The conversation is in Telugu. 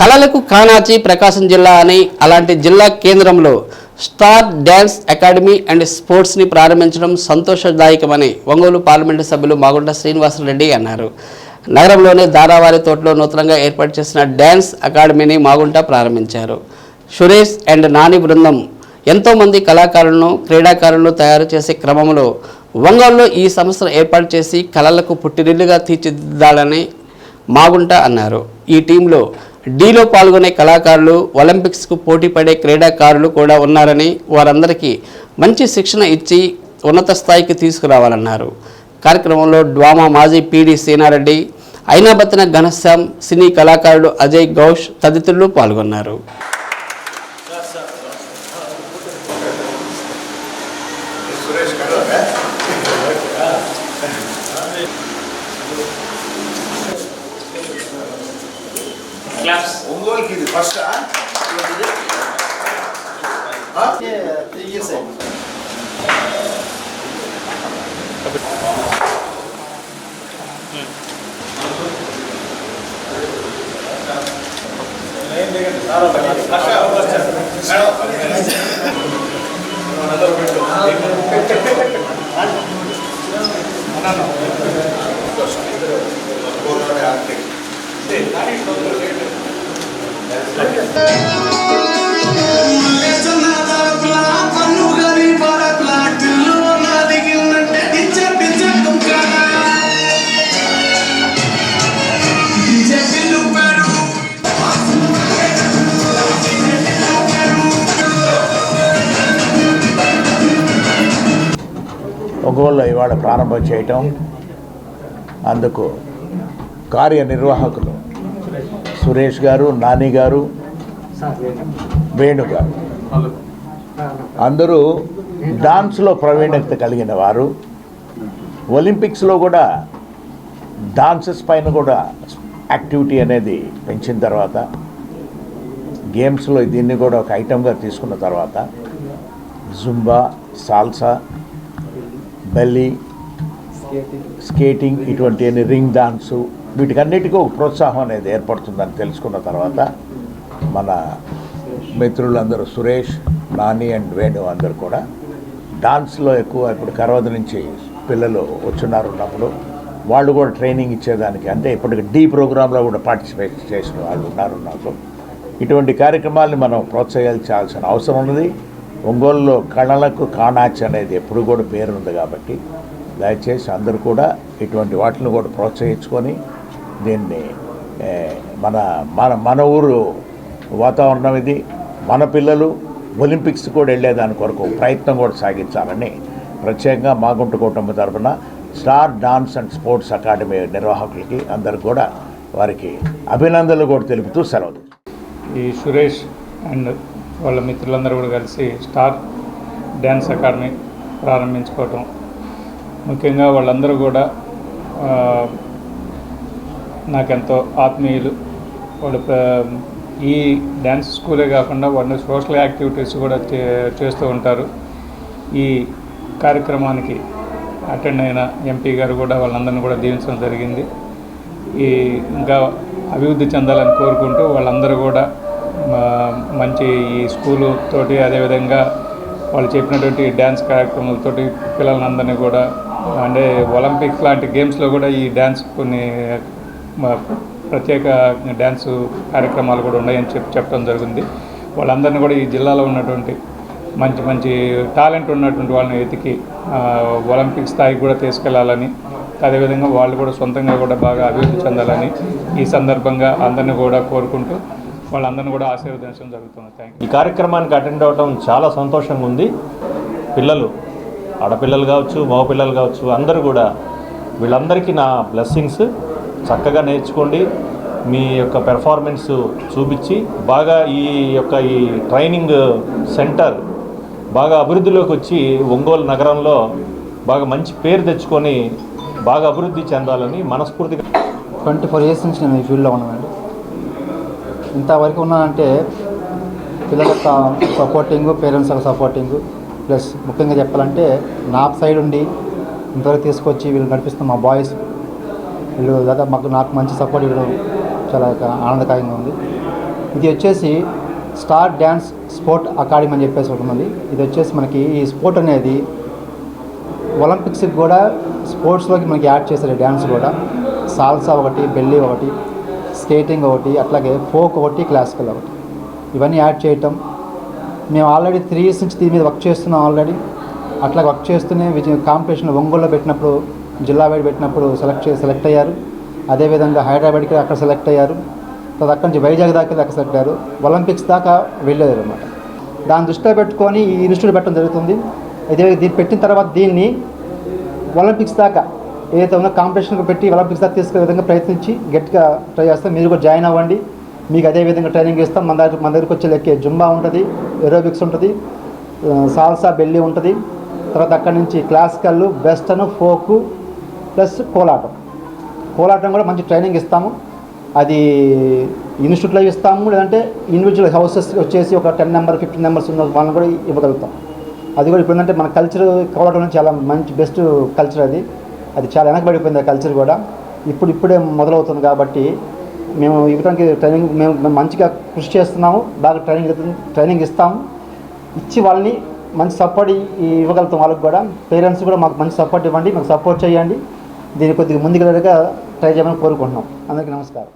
కళలకు కానాచి ప్రకాశం జిల్లా అని అలాంటి జిల్లా కేంద్రంలో స్టార్ డ్యాన్స్ అకాడమీ అండ్ స్పోర్ట్స్ని ప్రారంభించడం సంతోషదాయకమని ఒంగోలు పార్లమెంటు సభ్యులు మాగుంట శ్రీనివాసరెడ్డి అన్నారు. నగరంలోని దారావారి తోటలో నూతనంగా ఏర్పాటు చేసిన డ్యాన్స్ అకాడమీని మాగుంట ప్రారంభించారు. సురేష్ అండ్ నాని బృందం ఎంతోమంది కళాకారులను క్రీడాకారులను తయారు చేసే క్రమంలో ఒంగోలులో ఈ సంస్థను ఏర్పాటు చేసి కళలకు పుట్టినిల్లుగా తీర్చిదిద్దాలని మాగుంట అన్నారు. ఈ టీంలో డీలో పాల్గొనే కళాకారులు ఒలింపిక్స్కు పోటీ పడే క్రీడాకారులు కూడా ఉన్నారని వారందరికీ మంచి శిక్షణ ఇచ్చి ఉన్నత స్థాయికి తీసుకురావాలన్నారు. కార్యక్రమంలో డ్వామా మాజీ పీడి సీనారెడ్డి అయినాబత్తిన ఘనశ్యామ్ సినీ కళాకారుడు అజయ్ ఘోష్ తదితరులు పాల్గొన్నారు. கிளாப்ஸ் உங்களுக்கு இது ஃபர்ஸ்டா ஆ த்ரீ இயர்ஸ் மேடம் ఒంగోలులో ఇవాళ ప్రారంభం చేయటం అందుకు కార్యనిర్వాహకులు సురేష్ గారు నాని గారు వేణు గారు. అందరూ డాన్స్లో ప్రవీణత కలిగిన వారు. ఒలింపిక్స్లో కూడా డాన్సెస్ పైన కూడా యాక్టివిటీ అనేది పెంచిన తర్వాత గేమ్స్లో దీన్ని కూడా ఒక ఐటమ్గా తీసుకున్న తర్వాత జుంబా సాల్సా బెల్లీ స్కేటింగ్ ఇటువంటి అన్ని రింగ్ డాన్సు వీటికన్నిటికీ ఒక ప్రోత్సాహం అనేది ఏర్పడుతుందని తెలుసుకున్న తర్వాత మన మిత్రులందరూ సురేష్ నాని అండ్ వేణు అందరూ కూడా డాన్స్లో ఎక్కువ ఇప్పుడు కరవద నుంచి పిల్లలు వచ్చున్నారు ఉన్నప్పుడు వాళ్ళు కూడా ట్రైనింగ్ ఇచ్చేదానికి. అంటే ఇప్పటికి డీ ప్రోగ్రాంలో కూడా పార్టిసిపేట్ చేసిన వాళ్ళు ఉన్నారు నాకు. ఇటువంటి కార్యక్రమాల్ని మనం ప్రోత్సహించాల్సిన అవసరం ఉన్నది. ఒంగోలులో కళలకు కాణాచి అనేది ఎప్పుడు కూడా పేరుంది కాబట్టి దయచేసి అందరూ కూడా ఇటువంటి వాటిని కూడా ప్రోత్సహించుకొని దీన్ని మన మన మన ఊరు వాతావరణం ఇది మన పిల్లలు ఒలింపిక్స్ కూడా వెళ్ళేదాని కొరకు ప్రయత్నం కూడా సాగించాలని ప్రత్యేకంగా మాగుంట కుటుంబ తరఫున star dance and sports academy నిర్వాహకులకి అందరు కూడా వారికి అభినందనలు కూడా తెలుపుతూ సెలవు. ఈ సురేష్ అండ్ వాళ్ళ మిత్రులందరూ కూడా కలిసి స్టార్ డ్యాన్స్ అకాడమీ ప్రారంభించుకోవటం ముఖ్యంగా వాళ్ళందరూ కూడా నాకెంతో ఆత్మీయులు. వాళ్ళు ఈ డ్యాన్స్ స్కూలే కాకుండా వాళ్ళు సోషల్ యాక్టివిటీస్ కూడా చే- చేస్తూ ఉంటారు. ఈ కార్యక్రమానికి అటెండ్ అయిన ఎంపీ గారు కూడా వాళ్ళందరినీ కూడా దీవించడం జరిగింది. ఈ ఇంకా అభివృద్ధి చెందాలని కోరుకుంటూ వాళ్ళందరూ కూడా మంచి ఈ స్కూలు తోటి అదేవిధంగా వాళ్ళు చెప్పినటువంటి డ్యాన్స్ కార్యక్రమాలతోటి పిల్లలందరినీ కూడా అంటే ఒలింపిక్స్ లాంటి గేమ్స్లో కూడా ఈ డ్యాన్స్ కొన్ని ప్రత్యేక డ్యాన్స్ కార్యక్రమాలు కూడా ఉన్నాయని చెప్పి చెప్పడం జరిగింది. వాళ్ళందరినీ కూడా ఈ జిల్లాలో ఉన్నటువంటి మంచి మంచి టాలెంట్ ఉన్నటువంటి వాళ్ళని వెతికి ఒలింపిక్ స్థాయికి కూడా తీసుకెళ్ళాలని అదేవిధంగా వాళ్ళు కూడా సొంతంగా కూడా బాగా అభివృద్ధి చెందాలని ఈ సందర్భంగా అందరినీ కూడా కోరుకుంటూ వాళ్ళందరినీ కూడా ఆశీర్వదించడం జరుగుతుంది. థ్యాంక్ ఈ కార్యక్రమానికి అటెండ్ అవ్వడం చాలా సంతోషంగా ఉంది. పిల్లలు ఆడపిల్లలు కావచ్చు మగపిల్లలు కావచ్చు అందరూ కూడా వీళ్ళందరికీ నా బ్లెస్సింగ్స్ చక్కగా నేర్చుకోండి. మీ యొక్క పెర్ఫార్మెన్స్ చూపించి బాగా ఈ యొక్క ఈ ట్రైనింగ్ సెంటర్ బాగా అభివృద్ధిలోకి వచ్చి ఒంగోలు నగరంలో బాగా మంచి పేరు తెచ్చుకొని బాగా అభివృద్ధి చెందాలని మనస్ఫూర్తిగా ట్వంటీ ఫోర్ ఇయర్స్ నుంచి నేను ఈ ఫీల్డ్లో ఉన్నానండి. ఇంతవరకు ఉన్నానంటే పిల్లల సపోర్టింగ్ పేరెంట్స్ యొక్క సపోర్టింగ్ ప్లస్ ముఖ్యంగా చెప్పాలంటే నా సైడ్ ఉండి ఇంతవరకు తీసుకొచ్చి వీళ్ళు నడిపిస్తున్న మా బాయ్స్ వీళ్ళు దాదాపు మాకు నాకు మంచి సపోర్ట్ ఇవ్వడం చాలా ఆనందకరంగా ఉంది. ఇది వచ్చేసి స్టార్ డ్యాన్స్ స్పోర్ట్ అకాడమీ అని చెప్పేసి ఒకటి ఉంది. ఇది వచ్చేసి మనకి ఈ స్పోర్ట్ అనేది ఒలింపిక్స్కి కూడా స్పోర్ట్స్లోకి మనకి యాడ్ చేశారు డ్యాన్స్ కూడా. సాల్సా ఒకటి బెల్లి ఒకటి స్కేటింగ్ ఒకటి అట్లాగే ఫోక్ ఒకటి క్లాసికల్ ఒకటి. ఇవన్నీ యాడ్ చేయటం మేము ఆల్రెడీ త్రీ ఇయర్స్ నుంచి దీని మీద వర్క్ చేస్తున్నాం ఆల్రెడీ అట్లా వర్క్ చేస్తూనే విజయ కాంపిటీషన్ ఒంగోలులో పెట్టినప్పుడు జిల్లా వైడ్ పెట్టినప్పుడు సెలెక్ట్ సెలెక్ట్ అయ్యారు. అదేవిధంగా హైదరాబాద్కి అక్కడ సెలెక్ట్ అయ్యారు. తర్వాత అక్కడి నుంచి వైజాగ్ దాకా అక్కడ సెలెక్ట్ అయ్యారు. ఒలింపిక్స్ దాకా వెళ్ళారు అనమాట దాన్ని దృష్టిలో పెట్టుకొని ఈ ఇన్స్టిట్యూట్ పెట్టడం జరుగుతుంది. ఇదే దీన్ని పెట్టిన తర్వాత దీన్ని ఒలింపిక్స్ దాకా ఏదైతే ఉందో కాంపిటీషన్కి పెట్టి ఒలింపిక్స్ దాకా తీసుకునే విధంగా ప్రయత్నించి గట్టిగా ట్రై చేస్తాం మీరు కూడా జాయిన్ అవ్వండి. మీకు అదే విధంగా ట్రైనింగ్ ఇస్తాం. మన దగ్గర మన దగ్గరికి వచ్చే లెక్కే జుంబా ఉంటుంది. ఏరోబిక్స్ ఉంటుంది సాల్సా బెల్లి ఉంటుంది తర్వాత అక్కడి నుంచి classical western folk plus kolatam. Kolatam కూడా మంచి ట్రైనింగ్ ఇస్తాము. అది ఇన్స్టిట్యూట్లో ఇస్తాము లేదంటే ఇండివిజువల్ హౌసెస్ వచ్చేసి ఒక టెన్ నెంబర్ ఫిఫ్టీన్ నెంబర్స్ ఉన్న వాళ్ళని కూడా ఇవ్వగలుగుతాం. అది కూడా ఇప్పుడు ఏంటంటే మన కల్చర్ కోలాటం చాలా మంచి బెస్ట్ కల్చర్ అది. అది చాలా వెనకబడిపోయింది ఆ కల్చర్ కూడా. ఇప్పుడు ఇప్పుడే మొదలవుతుంది కాబట్టి మేము ఇవ్వడానికి ట్రైనింగ్ మేము మంచిగా కృషి చేస్తున్నాము బాగా ట్రైనింగ్ ట్రైనింగ్ ఇస్తాము. ఇచ్చి వాళ్ళని మంచి సపోర్ట్ ఇవ్వగలుగుతాం వాళ్ళకి కూడా. పేరెంట్స్ కూడా మాకు మంచి సపోర్ట్ ఇవ్వండి మాకు సపోర్ట్ చేయండి. దీన్ని కొద్దిగా ముందుకు ట్రై చేయమని కోరుకుంటున్నాం. అందరికీ నమస్కారం.